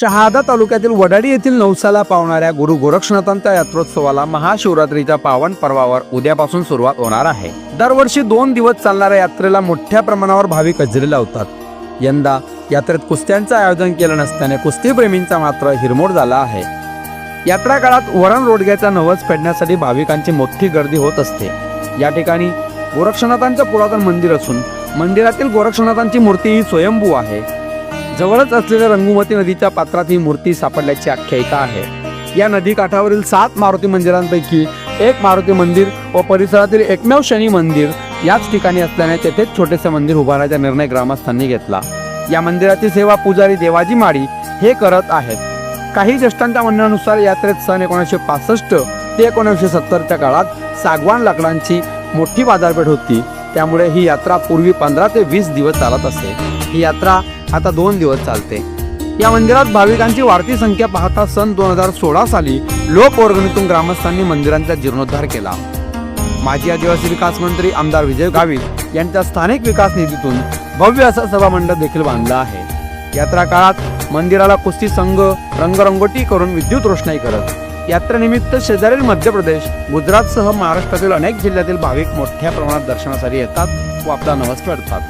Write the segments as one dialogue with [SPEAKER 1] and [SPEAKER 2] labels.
[SPEAKER 1] शहादा तालुक्यातील वडाडी येथील नवसाला पावणाऱ्या गुरु गोरक्षनाथांच्या यात्रोत्सवाला महाशिवरात्रीच्या पावन पर्वावर उद्यापासून सुरुवात होणार आहे. दरवर्षी दोन दिवस चालणाऱ्या यात्रेला मोठ्या प्रमाणावर भाविक हजेरी लावतात. यंदा यात्रेत कुस्त्यांचं आयोजन केलं नसल्याने कुस्तीप्रेमींचा मात्र हिरमोड झाला आहे. यात्रा काळात वरण रोडग्याचा नवस फेडण्यासाठी भाविकांची मोठी गर्दी होत असते. या ठिकाणी गोरक्षनाथांचं पुरातन मंदिर असून मंदिरातील गोरक्षनाथांची मूर्ती ही स्वयंभू आहे. जवळच असलेल्या रंगुमती नदीच्या पात्रात ही मूर्ती सापडल्याची आख्यायिका आहे. या नदी काठावरील सात मारुती मंदिरांपैकी एक मारुती मंदिर व परिसरातील एकमेव शनी मंदिर याच ठिकाणी असल्याने तेथेच छोटेसे मंदिर उभारण्याचा निर्णय ग्रामस्थांनी घेतला. या मंदिराची सेवा पुजारी देवाजी माळी हे करत आहेत. काही ज्येष्ठांच्या म्हणण्यानुसार यात्रेत सन एकोणीसशे पासष्ट ते एकोणीसशे सत्तरच्या काळात सागवान लाकडांची मोठी बाजारपेठ होती. त्यामुळे ही यात्रा पूर्वी पंधरा ते वीस दिवस चालत असे. ही यात्रा आता दोन दिवस चालते. या मंदिरात भाविकांची वाढती संख्या पाहता सन दोन हजार सोळा साली लोकवर्गणीतून ग्रामस्थांनी मंदिरांचा जीर्णोद्धार केला. माजी आदिवासी विकास मंत्री आमदार विजय गावित यांच्या स्थानिक विकास निधीतून भव्य असा सभामंडप देखील बांधला आहे. यात्रा काळात मंदिराला कुस्ती संघ रंगरंगोटी करून विद्युत रोषणाई करत यात्रेनिमित्त शेजारील मध्य प्रदेश गुजरातसह महाराष्ट्रातील अनेक जिल्ह्यातील भाविक मोठ्या प्रमाणात दर्शनासाठी येतात व आपला नवस फेडतात.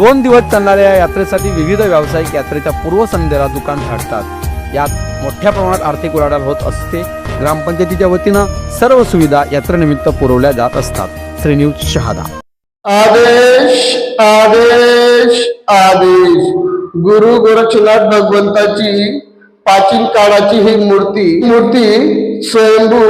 [SPEAKER 1] दोन दिवस चालणाऱ्या या यात्रेसाठी विविध व्यावसायिक यात्रेच्या पूर्वसंध्येला दुकान थाटतात यात मोठ्या प्रमाणात आर्थिक उलाढाल होत असते. ग्रामपंचायतीच्या वतीनं सर्व सुविधा यात्रेनिमित्त पुरवल्या जात असतात. श्री न्यूज शहादा.
[SPEAKER 2] आदेश आदेश आदेश. गुरु गोरक्षनाथ भगवंताची प्राचीन काळाची ही मूर्ती मूर्ती स्वयंभू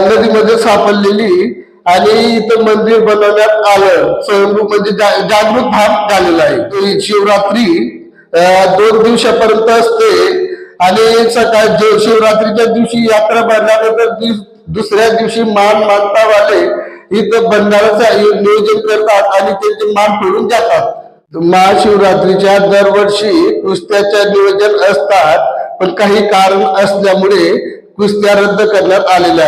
[SPEAKER 2] नदीमध्ये सापडलेली आणि इथं मंदिर बनवण्यात आलं. स्वयंभू म्हणजे जागृत भाग झालेला आहे. शिवरात्री दोन दिवसापर्यंत असते. आणि सकाळ शिवरात्रीच्या दिवशी यात्रा भरल्यानंतर दुसऱ्या दिवशी मान मानतावाले इथं बंधाराचं नियोजन करतात आणि त्यांचे मान फोडून जातात. महाशिवरात्रीच्या दरवर्षी कुस्त्याच्या नियोजन असतात. पण काही कारण असल्यामुळे कुस्त्या रद्द करण्यात आलेल्या आहेत